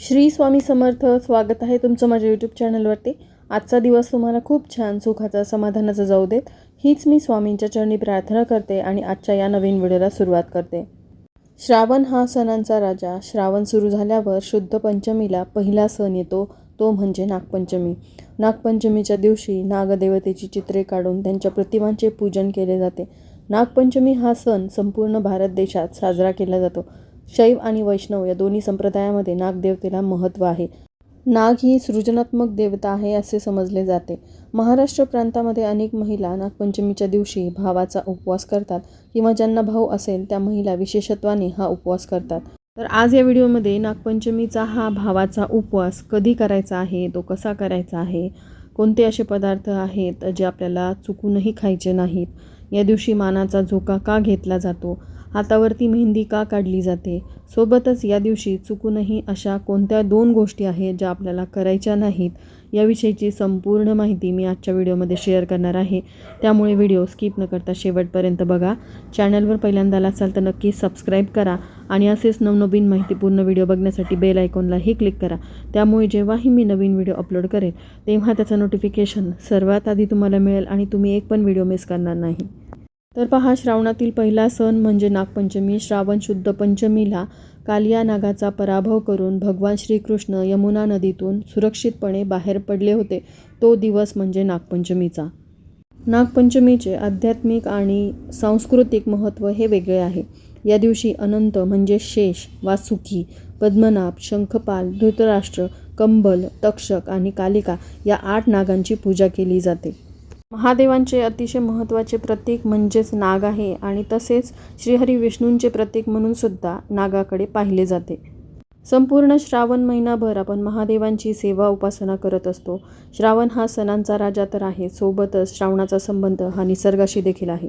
श्री स्वामी समर्थ स्वागत आहे तुमचं माझ्या यूट्यूब चॅनलवरती आजचा दिवस तुम्हाला खूप छान सुखाचा समाधानाचा जाऊ देत. हीच मी स्वामींच्या चरणी प्रार्थना करते आणि आजच्या या नवीन व्हिडिओला सुरुवात करते. श्रावण हा सणांचा राजा. श्रावण सुरू झाल्यावर शुद्ध पंचमीला पहिला सण येतो. तो म्हणजे नागपंचमी. नागपंचमीच्या दिवशी नागदेवतेची चित्रे काढून त्यांच्या प्रतिमांचे पूजन केले जाते. नागपंचमी हा सण संपूर्ण भारत देशात साजरा केला जातो. शैव आणि वैष्णव या दोन्ही संप्रदायामध्ये नागदेवतेला महत्त्व आहे. नाग ही सृजनात्मक देवता आहे असे समजले जाते. महाराष्ट्र प्रांतामध्ये अनेक महिला नागपंचमीच्या दिवशी भावाचा उपवास करतात किंवा ज्यांना भाऊ असेल त्या महिला विशेषत्वाने हा उपवास करतात. तर आज या व्हिडिओमध्ये नागपंचमीचा हा भावाचा उपवास कधी करायचा आहे तो कसा करायचा आहे कोणते असे पदार्थ आहेत जे आपल्याला चुकूनही खायचे नाहीत या दिवशी मानाचा झोका का घेतला जातो हातावरती मेहंदी का काढली जाते? सोबतच या दिवशी चुकूनही अशा कोणत्या दोन गोष्टी आहेत ज्या आपल्याला करायच्या नाहीत याविषयीची संपूर्ण माहिती मी आजच्या व्हिडिओमध्ये शेअर करणार आहे. त्यामुळे व्हिडिओ स्किप न करता शेवटपर्यंत बघा. चॅनलवर पहिल्यांदाला असाल तर नक्की सबस्क्राईब करा आणि असेच नवनवीन माहितीपूर्ण व्हिडिओ बघण्यासाठी बेल आयकॉनलाही क्लिक करा. त्यामुळे जेव्हाही मी नवीन व्हिडिओ अपलोड करेन तेव्हा त्याचं नोटिफिकेशन सर्वात आधी तुम्हाला मिळेल आणि तुम्ही एक पण व्हिडिओ मिस करणार नाही. तर पहा श्रावणातील पहिला सण म्हणजे नागपंचमी. श्रावण शुद्ध पंचमीला कालिया नागाचा पराभव करून भगवान श्रीकृष्ण यमुना नदीतून सुरक्षितपणे बाहेर पडले होते. तो दिवस म्हणजे नागपंचमीचा. नागपंचमीचे आध्यात्मिक आणि सांस्कृतिक महत्त्व हे वेगळे आहे. या दिवशी अनंत म्हणजे शेष वासुकी पद्मनाभ शंखपाल धृतराष्ट्र कंबल तक्षक आणि कालिका या आठ नागांची पूजा केली जाते. महादेवांचे अतिशय महत्त्वाचे प्रतीक म्हणजेच नाग आहे आणि तसेच श्रीहरी विष्णूंचे प्रतीक म्हणून सुद्धा नागाकडे पाहिले जाते. संपूर्ण श्रावण महिनाभर आपण महादेवांची सेवा उपासना करत असतो. श्रावण हा सणांचा राजा तर आहे सोबतच श्रावणाचा संबंध हा निसर्गाशी देखील आहे.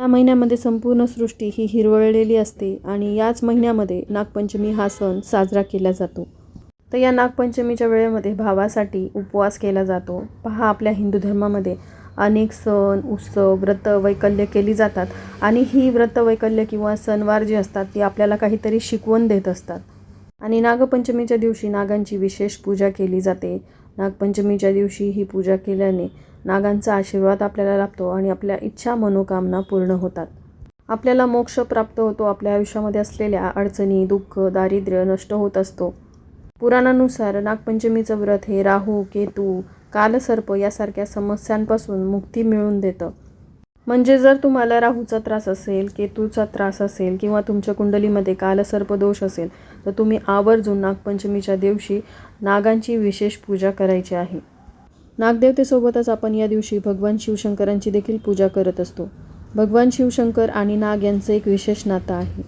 या महिन्यामध्ये संपूर्ण सृष्टी ही हिरवळलेली असते आणि याच महिन्यामध्ये नागपंचमी हा सण साजरा केला जातो. तर या नागपंचमीच्या वेळेमध्ये भावासाठी उपवास केला जातो. पहा आपल्या हिंदू धर्मामध्ये अनेक सण उत्सव व्रत वैकल्य केली जातात. आणि ही व्रत वैकल्य किंवा सणवार जी असतात ती आपल्याला काहीतरी शिकवण देत असतात. आणि नागपंचमीच्या दिवशी नागांची विशेष पूजा केली जाते. नागपंचमीच्या दिवशी ही पूजा केल्याने नागांचा आशीर्वाद आपल्याला लाभतो आणि आपल्या इच्छा मनोकामना पूर्ण होतात. आपल्याला मोक्ष प्राप्त होतो आपल्या आयुष्यामध्ये असलेल्या अडचणी दुःख दारिद्र्य नष्ट होत असतो. पुराणानुसार नागपंचमीचं व्रत हे राहू केतू कालसर्प यासारख्या समस्यांपासून मुक्ती मिळवून देतं. म्हणजे जर तुम्हाला राहूचा त्रास असेल केतूचा त्रास असेल किंवा तुमच्या कुंडलीमध्ये कालसर्प दोष असेल तर तुम्ही आवर्जून नागपंचमीच्या दिवशी नागांची विशेष पूजा करायची आहे. नागदेवतेसोबतच आपण या दिवशी भगवान शिवशंकरांची देखील पूजा करत असतो. भगवान शिवशंकर आणि नाग यांचं एक विशेष नातं आहे.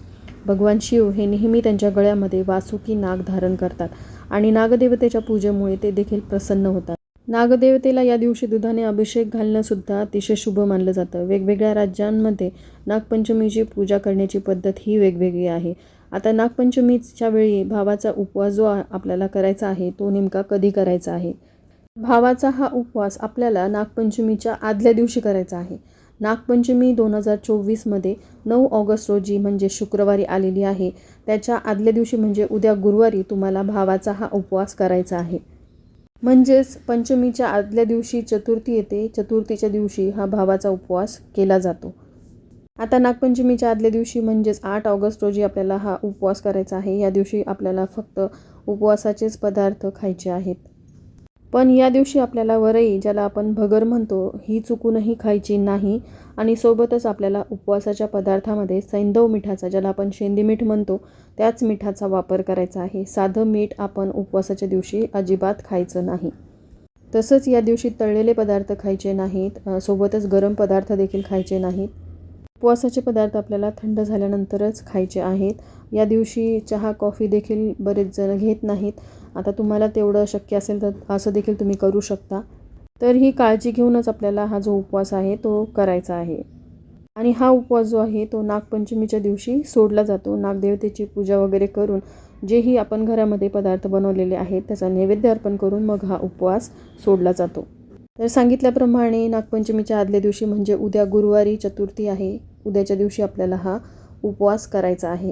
भगवान शिव हे नेहमी त्यांच्या गळ्यामध्ये वासुकी नाग धारण करतात आणि नागदेवतेच्या पूजेमुळे ते देखील प्रसन्न होतात. नागदेवतेला या दिवशी दुधाने अभिषेक घालणंसुद्धा अतिशय शुभ मानलं जातं. वेगवेगळ्या राज्यांमध्ये नागपंचमीची पूजा करण्याची पद्धत ही वेगवेगळी आहे. आता नागपंचमीच्या वेळी भावाचा उपवास जो आपल्याला करायचा आहे तो नेमका कधी करायचा आहे? भावाचा हा उपवास आपल्याला नागपंचमीच्या आदल्या दिवशी करायचा आहे. नागपंचमी दोन हजार चोवीसमध्ये नऊ ऑगस्ट रोजी म्हणजे शुक्रवारी आलेली आहे. त्याच्या आदल्या दिवशी म्हणजे उद्या गुरुवारी तुम्हाला भावाचा हा उपवास करायचा आहे. म्हणजेच पंचमीच्या आदल्या दिवशी चतुर्थी येते. चतुर्थीच्या दिवशी हा भावाचा उपवास केला जातो. आता नागपंचमीच्या आदल्या दिवशी म्हणजेच आठ ऑगस्ट रोजी आपल्याला हा उपवास करायचा आहे. या दिवशी आपल्याला फक्त उपवासाचेच पदार्थ खायचे आहेत. पण या दिवशी आपल्याला वरई ज्याला आपण भगर म्हणतो ही चुकूनही खायची नाही आणि सोबतच आपल्याला उपवासाच्या पदार्थामध्ये सैंदव मिठाचा ज्याला आपण शेंदी मीठ म्हणतो त्याच मिठाचा वापर करायचा आहे. साधं मीठ आपण उपवासाच्या दिवशी अजिबात खायचं नाही. तसंच या दिवशी तळलेले पदार्थ खायचे नाहीत सोबतच गरम पदार्थ देखील खायचे नाहीत. उपवासाचे पदार्थ आपल्याला थंड झाल्यानंतरच खायचे आहेत. या दिवशी चहा कॉफी देखील बरेच जण घेत नाहीत. आता तुम्हाला तेवढं शक्य असेल तर असं देखील तुम्ही करू शकता. तर ही काळजी घेऊनच आपल्याला हा जो उपवास आहे तो करायचा आहे. आणि हा उपवास जो आहे तो नागपंचमीच्या दिवशी सोडला जातो. नागदेवतेची पूजा वगैरे करून जेही आपण घरामध्ये पदार्थ बनवलेले आहेत त्याचा नैवेद्य अर्पण करून मग हा उपवास सोडला जातो. तर सांगितल्याप्रमाणे नागपंचमीच्या आदल्या दिवशी म्हणजे उद्या गुरुवारी चतुर्थी आहे. उद्याच्या दिवशी आपल्याला हा उपवास करायचा आहे.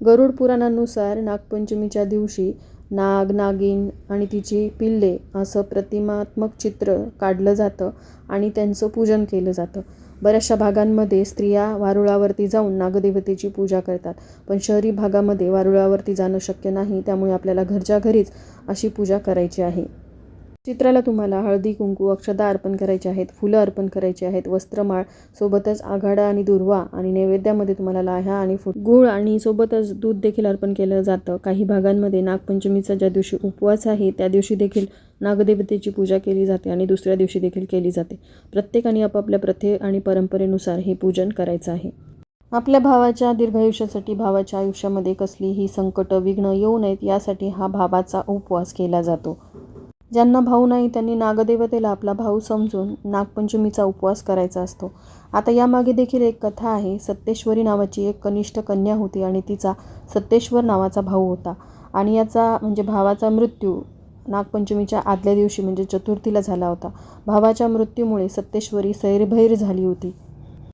गरुड पुराणानुसार नागपंचमीच्या दिवशी नाग नागिन आणि तिची पिल्ले असं प्रतिमात्मक चित्र काढलं जातं आणि त्यांचं पूजन केलं जातं. बऱ्याचशा भागांमध्ये स्त्रिया वारुळावरती जाऊन नागदेवतेची पूजा करतात पण शहरी भागामध्ये वारुळावरती जाणं शक्य नाही त्यामुळे आपल्याला घरच्या घरीच अशी पूजा करायची आहे. चित्राला तुम्हाला हळदी कुंकू अक्षदा अर्पण करायचे आहेत फुलं अर्पण करायची आहेत वस्त्रमाळ सोबतच आघाडा आणि दुर्वा आणि नैवेद्यामध्ये तुम्हाला लाह्या आणि फुट गुळ आणि सोबतच दूध देखील अर्पण केलं जातं. काही भागांमध्ये नागपंचमीचा ज्या दिवशी उपवास आहे त्या दिवशी देखील नागदेवतेची पूजा केली जाते आणि दुसऱ्या दिवशी देखील केली जाते. प्रत्येकाने आपापल्या प्रथे आणि परंपरेनुसार हे पूजन करायचं आहे. आपल्या भावाच्या दीर्घायुष्यासाठी भावाच्या आयुष्यामध्ये कसलीही संकट विघ्न येऊ नयेत यासाठी हा भावाचा उपवास केला जातो. ज्यांना भाऊ नाही त्यांनी नागदेवतेला आपला भाऊ समजून नागपंचमीचा उपवास करायचा असतो. आता यामागे देखील एक कथा आहे. सत्तेश्वरी नावाची एक कनिष्ठ कन्या होती आणि तिचा सत्तेश्वर नावाचा भाऊ होता. आणि याचा म्हणजे भावाचा मृत्यू नागपंचमीच्या आदल्या दिवशी म्हणजे चतुर्थीला झाला होता. भावाच्या मृत्यूमुळे सत्तेश्वरी सैरभैर झाली होती.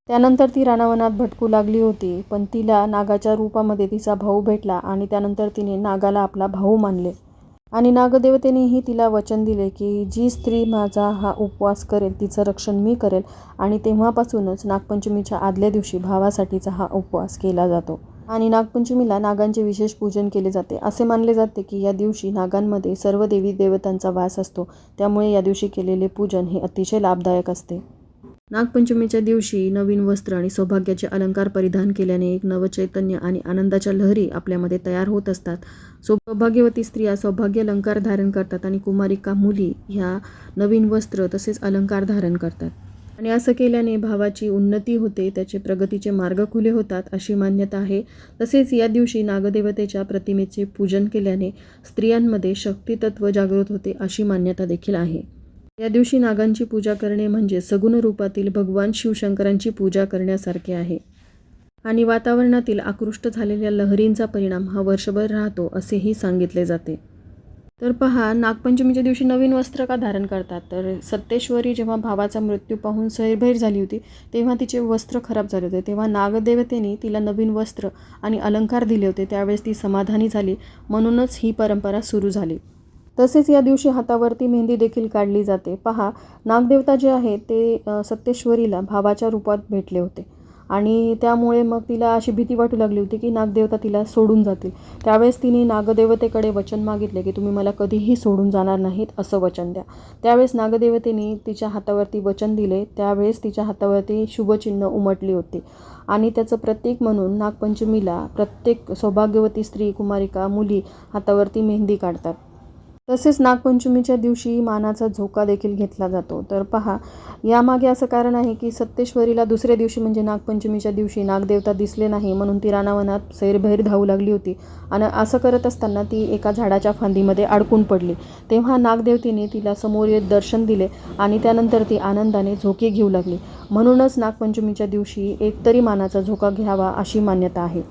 त्यानंतर ती रानावनात भटकू लागली होती पण तिला नागाच्या रूपामध्ये तिचा भाऊ भेटला आणि त्यानंतर तिने नागाला आपला भाऊ मानले. आणि नागदेवतेनेही तिला वचन दिले की जी स्त्री माझा हा उपवास करेल तिचं रक्षण मी करेल. आणि तेव्हापासूनच नागपंचमीच्या आदल्या दिवशी भावासाठीचा हा उपवास केला जातो. आणि नागपंचमीला नागांचे विशेष पूजन केले जाते. असे मानले जाते की या दिवशी नागांमध्ये सर्व देवी देवतांचा वास असतो. त्यामुळे या दिवशी केलेले पूजन हे अतिशय लाभदायक असते. नागपंचमीच्या दिवशी नवीन वस्त्र आणि सौभाग्याचे अलंकार परिधान केल्याने एक नवचैतन्य आणि आनंदाच्या लहरी आपल्यामध्ये तयार होत असतात. सौभाग्यवती स्त्रिया सौभाग्य अलंकार धारण करतात आणि कुमारिका मुली ह्या नवीन वस्त्र तसेच अलंकार धारण करतात. आणि असं केल्याने भावाची उन्नती होते त्याचे प्रगतीचे मार्ग खुले होतात अशी मान्यता आहे. तसेच या दिवशी नागदेवतेच्या प्रतिमेचे पूजन केल्याने स्त्रियांमध्ये शक्तितत्व जागृत होते अशी मान्यता देखील आहे. या दिवशी नागांची पूजा करणे म्हणजे सगुण रूपातील भगवान शिवशंकरांची पूजा करण्यासारखे आहे. आणि वातावरणातील आकृष्ट झालेल्या लहरींचा परिणाम हा वर्षभर राहतो असेही सांगितले जाते. तर पहा नागपंचमीच्या दिवशी नवीन वस्त्र का धारण करतात? तर सत्तेश्वरी जेव्हा भावाचा मृत्यू पाहून सैरभैर झाली होती तेव्हा तिचे वस्त्र खराब झाले होते. तेव्हा नागदेवतेने तिला नवीन वस्त्र आणि अलंकार दिले होते. त्यावेळेस ती समाधानी झाली. म्हणूनच ही परंपरा सुरू झाली. तसेच या दिवशी हातावरती मेहंदी देखील काढली जाते. पहा नागदेवता जे आहे ते सत्तेश्वरीला भावाच्या रूपात भेटले होते. आणि त्यामुळे मग तिला अशी भीती वाटू लागली होती की नागदेवता तिला सोडून जातील. त्यावेळेस तिने नागदेवतेकडे वचन मागितले की तुम्ही मला कधीही सोडून जाणार नाहीत असं वचन द्या. त्यावेळेस नागदेवतेने तिच्या हातावरती वचन दिले. त्यावेळेस तिच्या हातावरती शुभचिन्ह उमटली होती. आणि त्याचं प्रत्येक म्हणून नागपंचमीला प्रत्येक सौभाग्यवती स्त्री कुमारिका मुली हातावरती मेहंदी काढतात. तसेच नागपंचमीच्या दिवशी मानाचा झोका देखील घेतला जातो. तर पहा यामागे असं कारण आहे की सत्तेश्वरीला दुसऱ्या दिवशी म्हणजे नागपंचमीच्या दिवशी नागदेवता दिसले नाही म्हणून ती रानावनात सैरभैर धावू लागली होती. आणि असं करत असताना ती एका झाडाच्या फांदीमध्ये अडकून पडली. तेव्हा नागदेवतीने तिला समोर येत दर्शन दिले आणि त्यानंतर ती आनंदाने झोके घेऊ लागली. म्हणूनच नागपंचमीच्या दिवशी एकतरी मानाचा झोका घ्यावा अशी मान्यता आहे.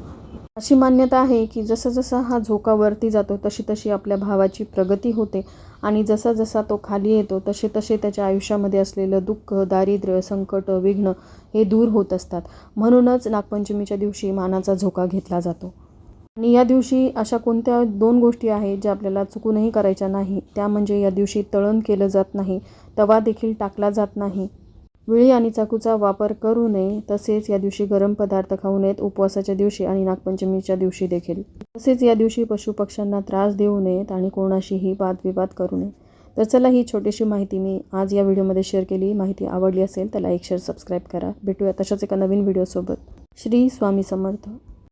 अशी मान्यता आहे की जसं जसा हा झोका वरती जातो तशी तशी आपल्या भावाची प्रगती होते. आणि जसा जसा तो खाली येतो तसे तसे त्याच्या आयुष्यामध्ये असलेलं दुःख दारिद्र्य संकट विघ्न हे दूर होत असतात. म्हणूनच नागपंचमीच्या दिवशी मानाचा झोका घेतला जातो. आणि या दिवशी अशा कोणत्या दोन गोष्टी आहेत ज्या आपल्याला चुकूनही करायच्या नाही त्या म्हणजे या दिवशी तळण केलं जात नाही तवा देखील टाकला जात नाही विळी आणि चाकूचा वापर करू नये तसेच या दिवशी गरम पदार्थ खाऊ नयेत उपवासाच्या दिवशी आणि नागपंचमीच्या दिवशी देखील. तसेच या दिवशी पशुपक्ष्यांना त्रास देऊ नयेत आणि कोणाशीही वादविवाद करू नये. तर चला ही छोटीशी माहिती मी आज या व्हिडिओमध्ये शेअर केली. माहिती आवडली असेल तर लाईक शेअर सबस्क्राईब करा. भेटूया तशाच एका नवीन व्हिडिओसोबत. श्री स्वामी समर्थ.